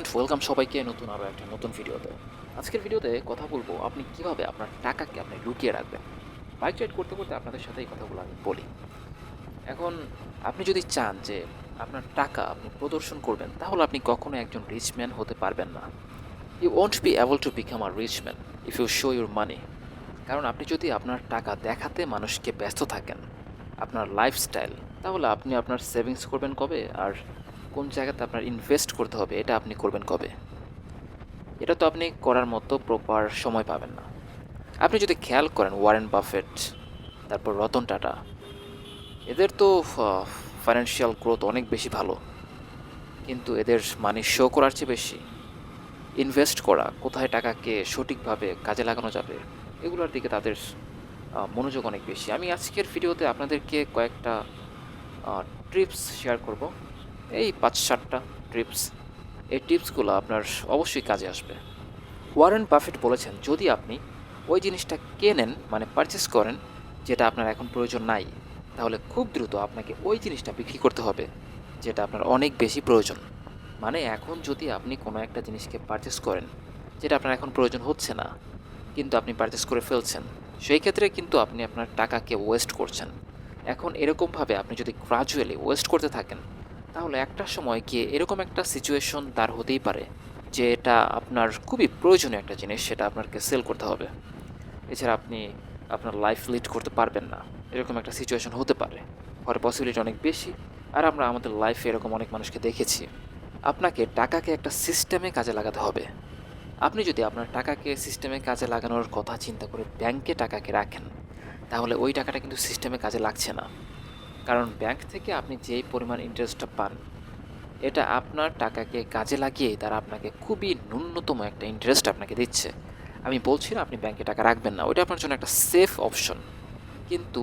And welcome সবাইকে নতুন আরও একটা নতুন ভিডিওতে। আজকের ভিডিওতে কথা বলব, আপনি কীভাবে আপনার টাকাকে আপনি লুকিয়ে রাখবেন? বাইক রাইড করতে করতে আপনাদের সাথে এই কথাগুলো আমি বলি। এখন আপনি যদি চান যে আপনার টাকা আপনি প্রদর্শন করবেন, তাহলে আপনি কখনো একজন রিচ ম্যান হতে পারবেন না। You won't be able to become a rich man if you show your money কারণ আপনি যদি আপনার টাকা দেখাতে মানুষকে ব্যস্ত থাকেন, আপনার লাইফস্টাইল তাহলে আপনি আপনার সেভিংস করবেন কবে? আর কোন জায়গাতে আপনার ইনভেস্ট করতে হবে, এটা আপনি করবেন কবে? এটা তো আপনি করার মতো প্রপার সময় পাবেন না। আপনি যদি খেয়াল করেন ওয়ারেন বাফেট তারপর রতন টাটা, এদের তো ফাইন্যান্সিয়াল গ্রোথ অনেক বেশি ভালো। কিন্তু এদের মানি শো করার চেয়ে বেশি। ইনভেস্ট করা, কোথায় টাকাকে সঠিকভাবে কাজে লাগানো যাবে, এগুলোর দিকে তাদের মনোযোগ অনেক বেশি। আমি আজকের ভিডিওতে আপনাদেরকে কয়েকটা ট্রিপস শেয়ার করব। এই পাঁচ সাতটা ট্রিপস এই টিপসগুলো আপনার অবশ্যই কাজে আসবে। ওয়ারেন বাফেট বলেছেন, যদি আপনি ওই জিনিসটা কেনেন মানে পারচেস করেন, যেটা আপনার এখন প্রয়োজন নাই, তাহলে খুব দ্রুত আপনাকে ওই জিনিসটা বিক্রি করতে হবে, যেটা আপনার অনেক বেশি প্রয়োজন। মানে এখন যদি আপনি কোনো একটা জিনিসকে পারচেস করেন, যেটা আপনার এখন প্রয়োজন হচ্ছে না, কিন্তু আপনি পারচেস করে ফেলছেন, সেই ক্ষেত্রে কিন্তু আপনি আপনার টাকাকে ওয়েস্ট করছেন। এখন এরকমভাবে আপনি যদি গ্রাজুয়ালি ওয়েস্ট করতে থাকেন তাহলে একটা সময় গিয়ে এরকম একটা সিচুয়েশন তার হতেই পারে যে এটা আপনার খুবই প্রয়োজনীয় একটা জিনিস, সেটা আপনাকে সেল করতে হবে। এছাড়া আপনি আপনার লাইফ লিড করতে পারবেন না। এরকম একটা সিচুয়েশন হতে পারে। হওয়ার পসিবিলিটি অনেক বেশি। আর আমরা আমাদের লাইফে এরকম অনেক মানুষকে দেখেছি। আপনাকে টাকাকে একটা সিস্টেমে কাজে লাগাতে হবে। আপনি যদি আপনার টাকাকে সিস্টেমে কাজে লাগানোর কথা চিন্তা করে ব্যাংকে টাকাকে রাখেন, তাহলে ওই টাকাটা কিন্তু সিস্টেমে কাজে লাগছে না। কারণ ব্যাংক থেকে আপনি যেই পরিমাণ ইন্টারেস্টটা পান, এটা আপনার টাকাকে কাজে লাগিয়েই তারা আপনাকে খুবই ন্যূনতম একটা ইন্টারেস্ট আপনাকে দিচ্ছে। আমি বলছি না আপনি ব্যাংকে টাকা রাখবেন না, ওইটা আপনার জন্য একটা সেফ অপশন কিন্তু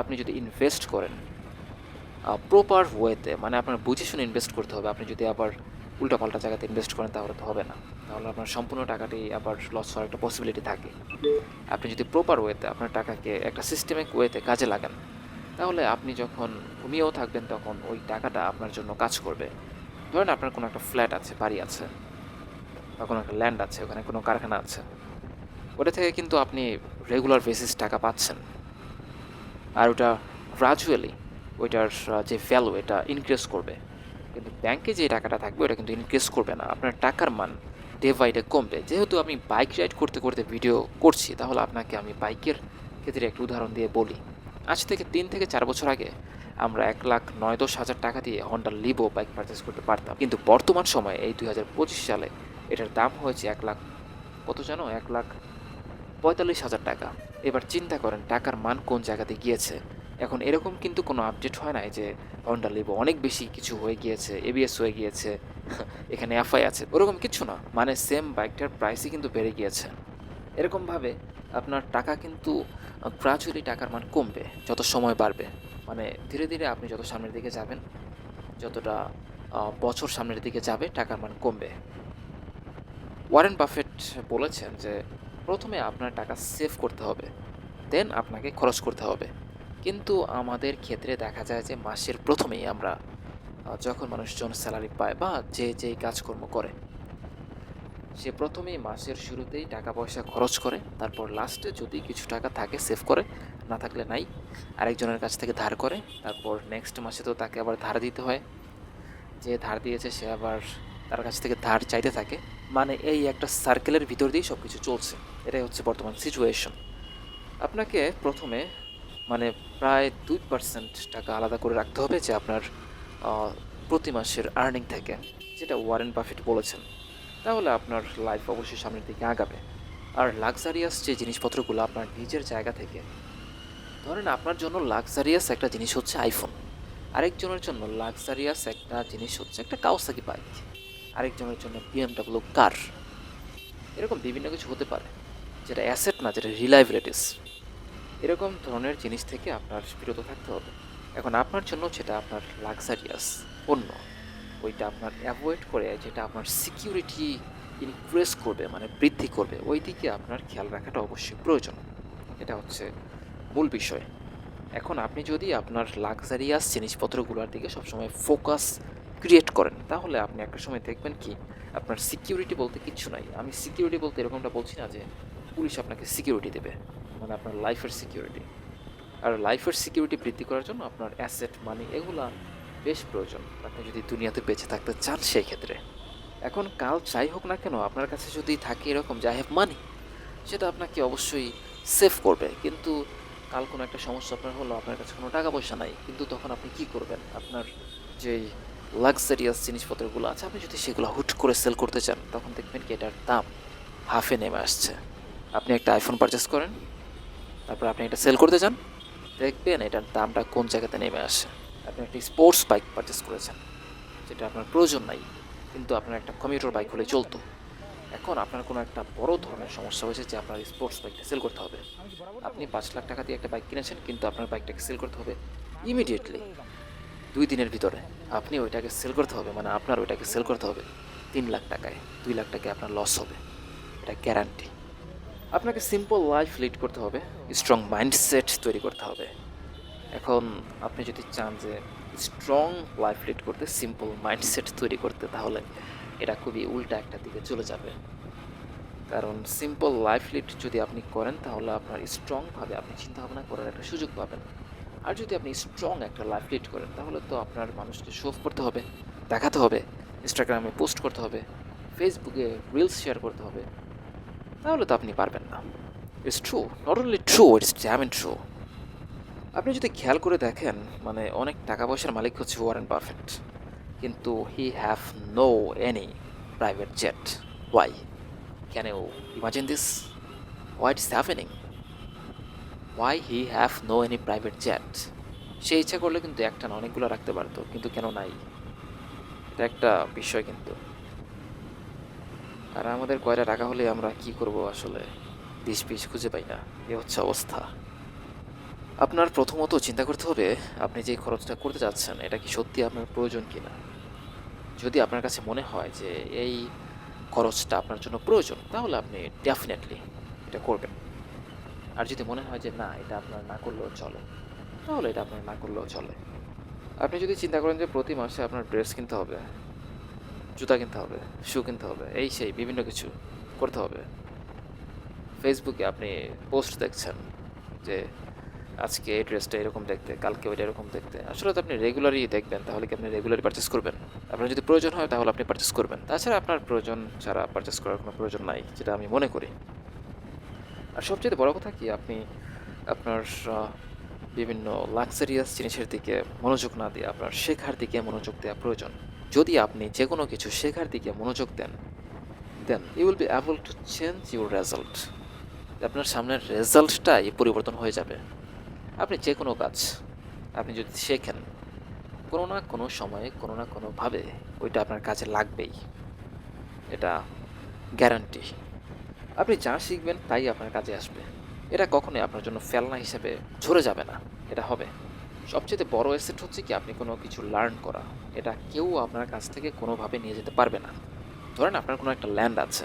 আপনি যদি ইনভেস্ট করেন প্রপার ওয়েতে মানে আপনার বুঝে শুনে ইনভেস্ট করতে হবে, আপনি যদি আবার উল্টাপাল্টা জায়গাতে ইনভেস্ট করেন তাহলে তো হবে না। তাহলে আপনার সম্পূর্ণ টাকাটি আবার লস হওয়ার একটা পসিবিলিটি থাকে। আপনি যদি প্রপার ওয়েতে আপনার টাকাকে একটা সিস্টেমিক ওয়েতে কাজে লাগান তাহলে আপনি যখন ঘুমিয়েও থাকবেন তখন ওই টাকাটা আপনার জন্য কাজ করবে। ধরেন আপনার কোনো একটা ফ্ল্যাট আছে, বাড়ি আছে, বা কোনো একটা ল্যান্ড আছে, ওখানে কোনো কারখানা আছে। ওটা থেকে কিন্তু আপনি রেগুলার বেসিস টাকা পাচ্ছেন। আর ওটা গ্রাজুয়ালি ওইটার যে ভ্যালু এটা ইনক্রিজ করবে। কিন্তু ব্যাংকে যে টাকাটা থাকবে, ওটা কিন্তু ইনক্রিজ করবে না। আপনার টাকার মান ডে বাই ডে কমবে। যেহেতু আমি বাইক রাইড করতে করতে ভিডিও করছি, তাহলে আপনাকে আমি বাইকের ক্ষেত্রে একটা উদাহরণ দিয়ে বলি। আজ থেকে তিন থেকে চার বছর আগে আমরা এক লাখ নয় দশ হাজার টাকা দিয়ে হন্ডা লিবো বাইক পারচেস করতে পারতাম। কিন্তু বর্তমান সময়ে এই দুই হাজার পঁচিশ সালে এটার দাম হয়েছে এক লাখ, কত জানো? এক লাখ পঁয়তাল্লিশ হাজার টাকা। এবার চিন্তা করেন টাকার মান কোন জায়গাতে গিয়েছে। এখন এরকম কিন্তু কোনো আপডেট হয় নাই যে হন্ডা লিবো অনেক বেশি কিছু হয়ে গিয়েছে এবিএস হয়ে গিয়েছে, এখানে এফআই আছে, ওরকম কিছু না। মানে সেম বাইকটার প্রাইসই কিন্তু বেড়ে গিয়েছে। এরকমভাবে আপনার টাকা কিন্তু গ্রাজুয়ালি টাকার মান কমবে, যত সময় বাড়বে। মানে ধীরে ধীরে আপনি যত সামনের দিকে যাবেন, যতটা বছর সামনের দিকে যাবে, টাকার মান কমবে। ওয়ারেন বাফেট বলেছেন যে, প্রথমে আপনার টাকা সেভ করতে হবে, দেন আপনাকে খরচ করতে হবে। কিন্তু আমাদের ক্ষেত্রে দেখা যায় যে, মাসের প্রথমেই আমরা যখন মানুষজন স্যালারি পায় বা যে যেই কাজকর্ম করে সে প্রথমেই মাসের শুরুতেই টাকা পয়সা খরচ করে, তারপর লাস্টে যদি কিছু টাকা থাকে সেভ করে, না থাকলে নাই। আরেকজনের কাছ থেকে ধার করে, তারপর নেক্সট মাসে তো তাকে আবার ধার দিতে হয়। যে ধার দিয়েছে, সে আবার তার কাছ থেকে ধার চাইতে থাকে। মানে এই একটা সার্কেলের ভিতর দিয়েই সব কিছু চলছে। এটাই হচ্ছে বর্তমান সিচুয়েশন আপনাকে প্রথমে মানে প্রায় দুই পার্সেন্ট টাকা আলাদা করে রাখতে হবে যে আপনার প্রতি মাসের আর্নিং থেকে, যেটা ওয়ারেন বাফেট বলেছেন। তাহলে আপনার লাইফ অবশ্যই সামনের দিকে আগাবে। আর লাক্সারিয়াস যে জিনিসপত্রগুলো আপনার নিজের জায়গা থেকে, ধরেন আপনার জন্য লাক্সারিয়াস একটা জিনিস হচ্ছে আইফোন আরেকজনের জন্য লাক্সারিয়াস একটা জিনিস হচ্ছে একটা কাওসাকি বাইক আরেকজনের জন্য বিএমডাব্লিউ কার এরকম বিভিন্ন কিছু হতে পারে, যেটা অ্যাসেট না, যেটা রিলাইবিলিটিস এরকম ধরনের জিনিস থেকে আপনার বিরত থাকতে হবে। এখন আপনার জন্য যেটা আপনার লাক্সারিয়াস পণ্য ওইটা আপনার অ্যাভয়েড করে যেটা আপনার সিকিউরিটি ইনক্রিজ করবে মানে বৃদ্ধি করবে ওই দিকে আপনার খেয়াল রাখাটা অবশ্যই প্রয়োজন। এটা হচ্ছে মূল বিষয়। এখন আপনি যদি আপনার লাক্সারিয়াস জিনিসপত্রগুলোর দিকে সবসময় ফোকাস ক্রিয়েট করেন, তাহলে আপনি একটা সময় দেখবেন কি, আপনার সিকিউরিটি বলতে কিচ্ছু নাই। আমি সিকিউরিটি বলতে এরকমটা বলছি না যে পুলিশ আপনাকে সিকিউরিটি দেবে মানে আপনার লাইফের সিকিউরিটি আর লাইফের সিকিউরিটি বৃদ্ধি করার জন্য আপনার অ্যাসেট মানি এগুলা বেশ প্রয়োজন। আপনি যদি দুনিয়াতে বেঁচে থাকতে চান সেই ক্ষেত্রে। এখন কাল যাই হোক না কেন, আপনার কাছে যদি থাকে এরকম যাই হ্যাভ মানি সেটা আপনাকে অবশ্যই সেভ করবে। কিন্তু কাল কোনো একটা সমস্যা আপনার হলো, আপনার কাছে কোনো টাকা পয়সা নাই, কিন্তু তখন আপনি কি করবেন? আপনার যেই লাক্সারিয়াস জিনিসপত্রগুলো আছে, আপনি যদি সেগুলো হুট করে সেল করতে চান, তখন দেখবেন কি এটার দাম হাফে নেমে আসছে। আপনি একটা আইফোন পারচেস করেন, তারপর আপনি এটা সেল করতে চান, দেখবেন এটার দামটা কোন জায়গাতে নেমে আসে। আপনি একটা স্পোর্টস বাইক পারচেস করেছেন, যেটা আপনার প্রয়োজন নাই, কিন্তু আপনার একটা কমিউটার বাইক হলে চলতো। এখন আপনার কোনো একটা বড় ধরনের সমস্যা হয়েছে যে আপনার স্পোর্টস বাইকটা সেল করতে হবে। আপনি পাঁচ লাখ টাকা দিয়ে একটা বাইক কিনেছেন, কিন্তু আপনার বাইকটাকে সেল করতে হবে ইমিডিয়েটলি দুই দিনের ভিতরে আপনি ওইটাকে সেল করতে হবে মানে আপনার ওইটাকে সেল করতে হবে তিন লাখ টাকায়। দুই লাখ টাকায় আপনার লস হবে, এটা গ্যারান্টি আপনাকে সিম্পল লাইফ লিড করতে হবে স্ট্রং মাইন্ডসেট তৈরি করতে হবে। এখন আপনি যদি চান যে স্ট্রং লাইফ লিড করতে সিম্পল মাইন্ডসেট তৈরি করতে, তাহলে এটা খুবই উল্টা একটা দিকে চলে যাবে। কারণ সিম্পল লাইফ লিড যদি আপনি করেন, তাহলে আপনার স্ট্রংভাবে আপনি চিন্তা ভাবনা করার একটা সুযোগ পাবেন। আর যদি আপনি স্ট্রং একটা লাইফ লিড করেন, তাহলে তো আপনার মানুষকে শো করতে হবে, দেখাতে হবে ইনস্টাগ্রামে পোস্ট করতে হবে ফেসবুকে রিলস শেয়ার করতে হবে, তাহলে তো আপনি পারবেন না। It's true not only true it's damn true আপনি যদি খেয়াল করে দেখেন মানে অনেক টাকা পয়সার মালিক হচ্ছে ওয়ারেন পারফেক্ট কিন্তু he have no any private jet why can you imagine this what is happening why he have no any private jet সে ইচ্ছা করলে কিন্তু একটা না অনেকগুলো রাখতে পারতো, কিন্তু কেন নাই? এটা একটা বিষয় কিন্তু। আর আমাদের কয়টা টাকা হলে আমরা কি করব আসলে? দিশ পিস খুঁজে পাই না। এ হচ্ছে অবস্থা। আপনার প্রথমত চিন্তা করতে হবে আপনি যে খরচটা করতে যাচ্ছেন, এটা কি সত্যি আপনার প্রয়োজন কি না যদি আপনার কাছে মনে হয় যে এই খরচটা আপনার জন্য প্রয়োজন, তাহলে আপনি ডেফিনেটলি এটা করবেন। আর যদি মনে হয় যে না, এটা আপনার না করলেও চলে, তাহলে এটা আপনার না করলেও চলে। আপনি যদি চিন্তা করেন যে প্রতি মাসে আপনার ড্রেস কিনতে হবে, জুতা কিনতে হবে শু কিনতে হবে, এই সেই বিভিন্ন কিছু করতে হবে। ফেসবুকে আপনি পোস্ট দেখছেন যে আজকে এই ড্রেসটা এরকম দেখতে, কালকে ওইটা এরকম দেখতে। আসলে তো আপনি রেগুলারই দেখবেন, তাহলে কি আপনি রেগুলারই পারচেস করবেন? আপনার যদি প্রয়োজন হয়, তাহলে আপনি পারচেস করবেন। তাছাড়া আপনার প্রয়োজন ছাড়া পারচেস করার কোনো প্রয়োজন নাই, যেটা আমি মনে করি। আর সবচেয়ে বড় কথা কি, আপনি আপনার বিভিন্ন লাক্সারিয়াস জিনিসের দিকে মনোযোগ না দিয়ে, আপনার শেখার দিকে মনোযোগ দেওয়া প্রয়োজন। যদি আপনি যে কোনো কিছু শেখার দিকে মনোযোগ দেন then you will be able to change your result আপনার সামনের রেজাল্টটাই পরিবর্তন হয়ে যাবে। আপনি যে কোনো কাজ আপনি যদি শেখেন, কোনো না কোনো সময়ে, কোনো না কোনোভাবে ওইটা আপনার কাজে লাগবেই। এটা গ্যারান্টি আপনি যা শিখবেন তাই আপনার কাজে আসবে। এটা কখনোই আপনার জন্য ফেলনা হিসেবে ঝরে যাবে না। এটা হবে। সবচেয়ে বড় অ্যাসেট হচ্ছে কি আপনি কোনো কিছু লার্ন করা। এটা কেউ আপনার কাছ থেকে কোনোভাবে নিয়ে যেতে পারবে না। ধরেন আপনার কোনো একটা ল্যান্ড আছে।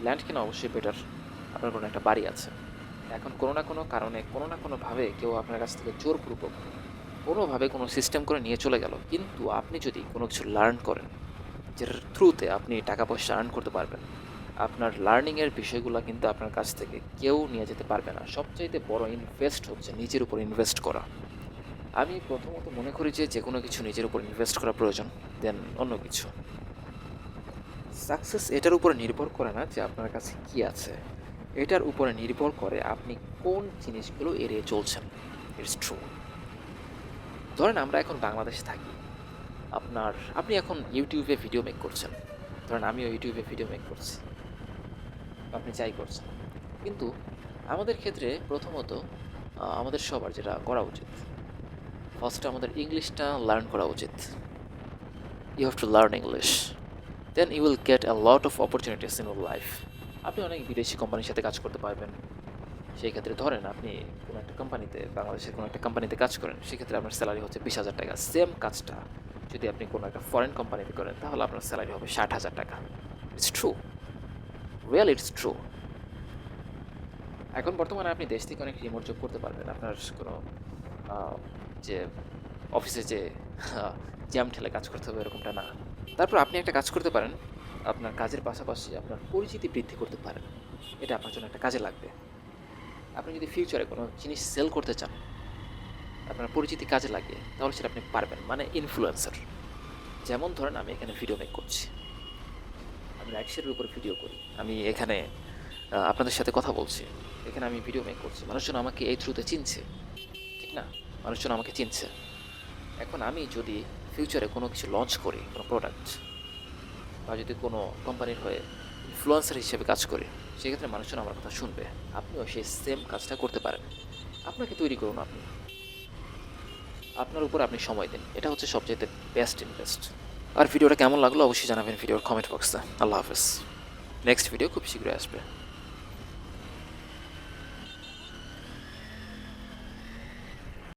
ল্যান্ড কিনা অবশ্যই বেটার আপনার কোনো একটা বাড়ি আছে। এখন কোনো না কোনো কারণে, কোনো না কোনোভাবে কেউ আপনার কাছ থেকে জোরপূর্বক, কোনোভাবে কোনো সিস্টেম করে নিয়ে চলে গেল। কিন্তু আপনি যদি কোনো কিছু লার্ন করেন, যেটার থ্রুতে আপনি টাকা পয়সা আর্ন করতে পারবেন, আপনার লার্নিংয়ের বিষয়গুলো কিন্তু আপনার কাছ থেকে কেউ নিয়ে যেতে পারবে না। সবচাইতে বড় ইনভেস্ট হচ্ছে নিজের উপর ইনভেস্ট করা। আমি প্রথমত মনে করি যে যে কোনো কিছু নিজের উপর ইনভেস্ট করা প্রয়োজন দেন অন্য কিছু। সাকসেস এটার উপরে নির্ভর করে না যে আপনার কাছে কি আছে। এটার উপরে নির্ভর করে আপনি কোন জিনিসগুলো এড়িয়ে চলছেন। ইটস ট্রু ধরেন আমরা এখন বাংলাদেশে থাকি। আপনার, আপনি এখন ইউটিউবে ভিডিও মেক করছেন। ধরেন আমিও ইউটিউবে ভিডিও মেক করছি। আপনি যাই করছেন। কিন্তু আমাদের ক্ষেত্রে প্রথমত আমাদের সবার যেটা করা উচিত ফার্স্টে আমাদের ইংলিশটা লার্ন করা উচিত। You have to learn English then you will get a lot of opportunities in your life আপনি অনেক বিদেশি কোম্পানির সাথে কাজ করতে পারবেন। সেই ক্ষেত্রে ধরেন আপনি কোনো একটা কোম্পানিতে, বাংলাদেশের কোনো একটা কোম্পানিতে কাজ করেন সেক্ষেত্রে আপনার স্যালারি হচ্ছে বিশ হাজার টাকা। সেম কাজটা যদি আপনি কোনো একটা ফরেন কোম্পানিতে করেন, তাহলে আপনার স্যালারি হবে ষাট হাজার টাকা। It's true real it's true এখন বর্তমানে আপনি দেশ থেকে অনেক রিমোট জব করতে পারবেন। আপনার কোনো যে অফিসে যে জ্যাম ঠেলে কাজ করতে হবে এরকমটা না। তারপর আপনি একটা কাজ করতে পারেন আপনার কাজের পাশাপাশি আপনার পরিচিতি বৃদ্ধি করতে পারেন। এটা আপনার জন্য একটা কাজে লাগবে। আপনি যদি ফিউচারে কোনো জিনিস সেল করতে চান, আপনার পরিচিতি কাজে লাগে তাহলে সেটা আপনি পারবেন। মানে ইনফ্লুয়েন্সার যেমন ধরেন আমি এখানে ভিডিও মেক করছি। আমি রাইডশেয়ারের উপর ভিডিও করি। আমি এখানে আপনাদের সাথে কথা বলছি। এখানে আমি ভিডিও মেক করছি। মানুষজন আমাকে এই থ্রুতে চিনছে। ঠিক না? মানুষজন আমাকে চিনছে। এখন আমি যদি ফিউচারে কোনো কিছু লঞ্চ করি, কোনো প্রোডাক্ট বা যদি কোনো কোম্পানির হয়ে ইনফ্লুয়েন্সার হিসেবে কাজ করে, সেক্ষেত্রে মানুষজন আমার কথা শুনবে। আপনিও সেই সেম কাজটা করতে পারেন। আপনাকে তৈরি করুন আপনি। আপনার উপর আপনি সময় দিন। এটা হচ্ছে সবচেয়ে বেস্ট ইনভেস্ট আর ভিডিওটা কেমন লাগল অবশ্যই জানাবেন ভিডিওর কমেন্ট বক্সে আল্লাহ হাফেজ। নেক্সট ভিডিও খুব শীঘ্রই আসবে।